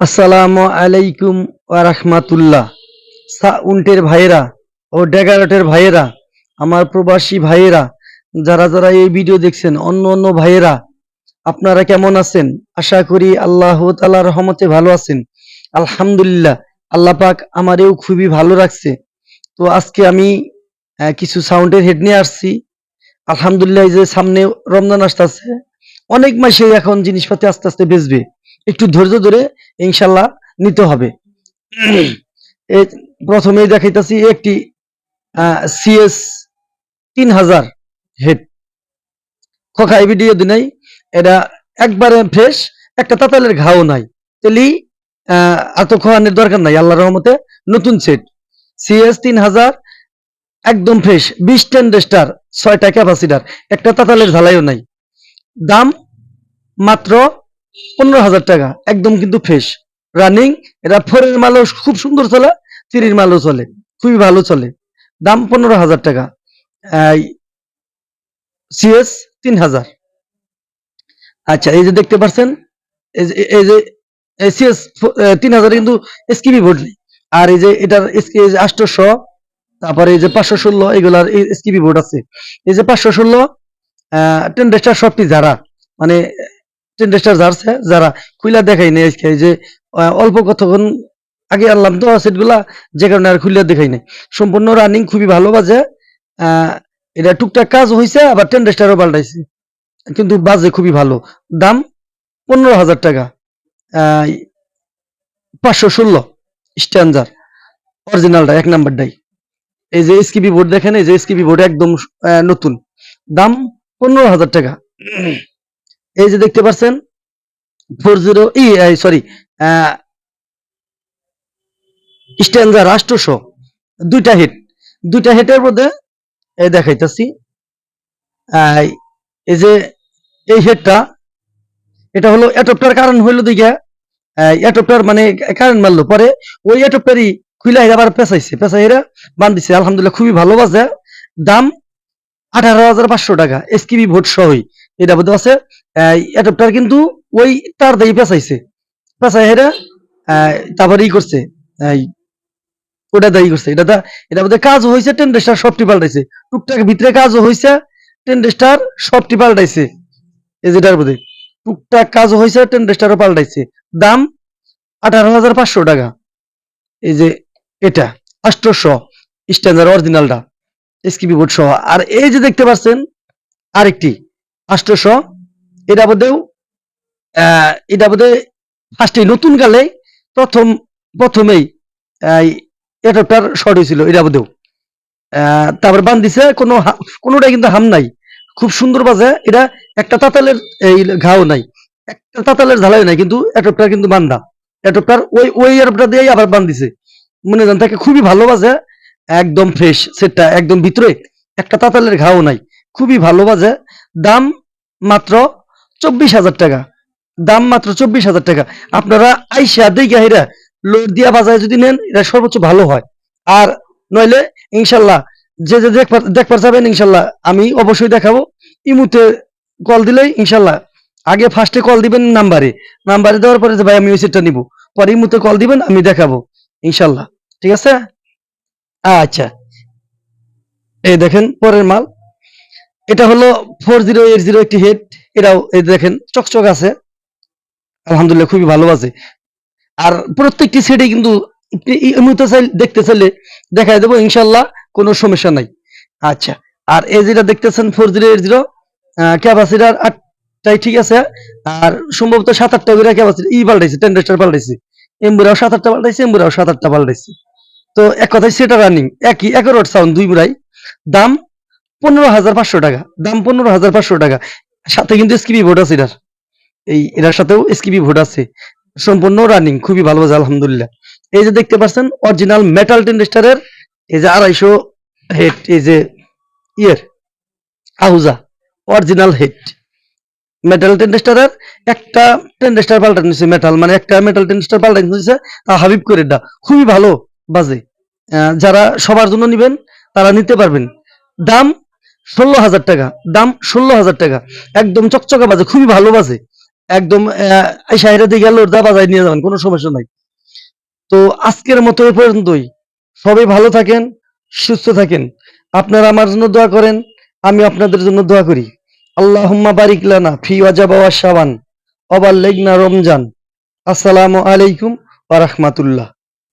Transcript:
আসসালামু আলাইকুম রাহমাতুল্লাহ। উন্টের ভাইয়েরা ও ডেগারটের ভাইয়েরা, আমার প্রবাসী ভাইয়েরা, যারা যারা এই ভিডিও দেখছেন, অন্য অন্য ভাইয়েরা, আপনারা কেমন আছেন? আশা করি আল্লাহ তাআলার রহমতে ভালো আছেন। আলহামদুলিল্লাহ, আল্লাহ পাক আমারেও খুবই ভালো রাখছে। তো আজকে আমি কিছু সাউন্ডের হেড নিয়ে আসছি। আলহামদুলিল্লাহ যে সামনে রমজান আসতেছে, অনেক মাসে এখন জিনিসপাতি আস্তে আস্তে বেচবে একটু ধৈর্য ধরে ইনশাল্লাহ নিতে হবে। এই প্রথমেই দেখাইতেছি একটি সিএস তিন হাজার হেড। খোকা ভিডিও দিনাই এটা একবারে ফ্রেশ একটা তাতালের ঘাও নাই। তেলি এত খোয়ানোর দরকার নাই আল্লাহ রহমতে নতুন সেট সিএস তিন হাজার একদম ফ্রেশ বিশ টেন স্টার ছয়টা ক্যাপাসিটার একটা তাতালের ঝালাইও নাই। দাম মাত্র পনেরো হাজার টাকা, একদম কিন্তু ফ্রেশ রানিং এটা ফোরের মালও খুব সুন্দর চলে থ্রির মালও চলে, খুবই ভালো চলে। দাম পনেরো হাজার টাকা। সিএস তিন হাজার। আচ্ছা এই যে দেখতে পাচ্ছেন, এই যে সিএস তিন হাজার কিন্তু এসকিবি নেই। আর এই যে, এটার আষ্টশো তারপরে এই যে পাঁচশো ষোলো, এগুলার এসকিবি বোর্ড আছে। এই যে পাঁচশো ষোলো টেন ডেস্টার সবটি যারা। মানে টেন ডেস্টার যারছে যারা খুইলা দেখাই নাই আজকে যে অল্প কতক্ষণ আগে আনলাম তো সেটগুলা যে কারণে আর খুলে দেখাই নাই। সম্পূর্ণ রানিং খুবই ভালো বাজে এটা টুকটাক কাজ হয়েছে আবার টেন ডেস্টারও পাল্টাইছে। কিন্তু বাজে খুবই ভালো। দাম পনেরো হাজার টাকা পাঁচশো ষোলো স্ট্যান্ডার অরিজিনালটা এক নাম্বারটাই এই যে এসকিবি বোর্ড দেখেন, এই যে এসকিবি বোর্ড একদম নতুন। দাম পনেরো হাজার টাকা। এই যে দেখতে পাচ্ছেন ফোর জিরো ই সরি স্ট্যান্ডার আষ্টশো দুইটা হিট দুইটা হিটের মধ্যে এই দেখাইতেছি এই যে এই হেডটা এটা হলো এটপটার কারণ হইল দিকে এটপটার মানে কারেন্ট মারলো, পরে ওই এটপটারই খুলে আবার পেঁচাইছে পেঁচাই হেরা বান্ধিছে আলহামদুলিল্লাহ খুবই ভালো বাজে, দাম আঠারো হাজার পাঁচশো টাকা এসকিবি ভোট সহই। এটা বোধ আছে এটপটার কিন্তু ওই তার দিয়ে পেঁচাইছে। পেঁচাই হেরা তারপরে ই করছে ওটা দায়ী করছে। এটা এটা বোধহয় কাজ হয়েছে টেন ডেস্টার সবটি পাল্টাইছে। টুকটাক ভিতরে কাজও হয়েছে টেন ডেস্টার সবটি পাল্টাইছে। এই যেটার বোধহয় টুকটাক কাজ হয়েছে টেন ডেস্টারও পাল্টাইছে। দাম আঠারো হাজার পাঁচশো টাকা। এই যে এটা আষ্টশো স্ট্যান্ডার অরিজিনালটা, এসকিবি বোর্ড সহ। আর এই যে দেখতে পাচ্ছেন আরেকটি এটা বোধেও এটা বোধহয় ফার্স্টে নতুন কালে প্রথম, প্রথমেই শর্ট হয়েছিল, এটা বোধেও তারপর বান দিছে, কোনো কোনোটাই কিন্তু হাম নাই। খুব সুন্দর বাজে, এটা একটা তাতালের, এই ঘাও নাই। একটা তাতালের ঝালাই নাই, কিন্তু এটপটার কিন্তু বান্দা এটপটার ওই ওই এটপটা দিয়েই আবার বান দিছে। মনে যান তাকে খুবই ভালো বাজে, একদম ফ্রেশ সেটটা একদম ভিতরে একটা তাতালের ঘাও নাই। খুবই ভালো বাজে দাম মাত্র চব্বিশ হাজার টাকা। দাম মাত্র চব্বিশ হাজার টাকা। আপনারা আইসা দেখে হেরা লোড দিয়া বাজায় যদি নেন, এটা সর্বোচ্চ ভালো হয়। আর নইলে ইনশাল্লাহ যে যে দেখবার যাবেন, ইনশাল্লাহ আমি অবশ্যই দেখাবো। ইমুতে কল দিলেই ইনশাল্লাহ আগে ফার্স্টে কল দিবেন নাম্বারে। নাম্বারে দেওয়ার পরে যে, ভাই, আমি ওই সেটটা নিব। পরে ইমুতে কল দিবেন, আমি দেখাবো, ইনশাল্লাহ। ঠিক আছে? আচ্ছা। এই দেখেন, পরের মাল। এটা হলো ফোর জিরো এইট জিরো একটি হেড এটাও এই দেখেন, চকচক আছে। আলহামদুলিল্লাহ খুবই ভালো আছে। আর প্রত্যেকটি সেটে কিন্তু দেখতে চাইলে দেখাই দেবো, ইনশাল্লাহ কোনো সমস্যা নাই। আচ্ছা আর এই যেটা দেখতেছেন four zero eight zero capacitor আটটাই ঠিক আছে। আর সম্ভবত সাত আটটা করে ক্যাপাসিটি ই পাল্টাইছে টেন রেস্টার পাল্টাইছে। এম্বুরাও সাত আটটা পাল্টাইছে, এম্বুরাও সাত আটটা পাল্টাইছে। তো এক কথায় সেটা রানিং একই এক রোড সাউন্ড দুই বুড়াই দাম পনেরো হাজার পাঁচশো টাকা। দাম পনেরো হাজার পাঁচশো টাকা। সাথে কিন্তু স্কিপি ভোট আছে এটার। এই এটার সাথেও স্কিপি ভোট আছে। সম্পূর্ণ রানিং খুবই ভালো আছে আলহামদুলিল্লাহ। এই যে দেখতে পাচ্ছেন অরিজিনাল মেটাল টেন্ডেস্টারের এই যে আড়াইশো হেড এই যে ইয়ের, আহুজা অরিজিনাল হেড মেটাল টেন্ডেস্টারের একটা টেন্ডেস্টার পাল্টানো হয়েছে মেটাল মানে একটা মেটাল টেন্ডেস্টার পাল্টানো হয়েছে হাবিব করে খুবই ভালো বাজে। যারা সবার জন্য নিবেন, তারা নিতে পারবেন। দাম ষোলো হাজার টাকা, দাম ষোলো হাজার টাকা। একদম চকচকা বাজে, খুবই ভালো বাজে। একদম এই সাইডে দিকে গেলে ওটা বাজায় নিয়ে যাবেন, কোনো সমস্যা নাই। তো আজকের মতো এ পর্যন্তই। সবাই ভালো থাকেন, সুস্থ থাকেন। আপনারা আমার জন্য দোয়া করেন, আমি আপনাদের জন্য দোয়া করি। আল্লাহুম্মা বারিক লানা ফি ওয়াজাবা ওয়া শাবান লেগনা রমজান। আসসালামু আলাইকুম ওয়া রাহমাতুল্লাহ।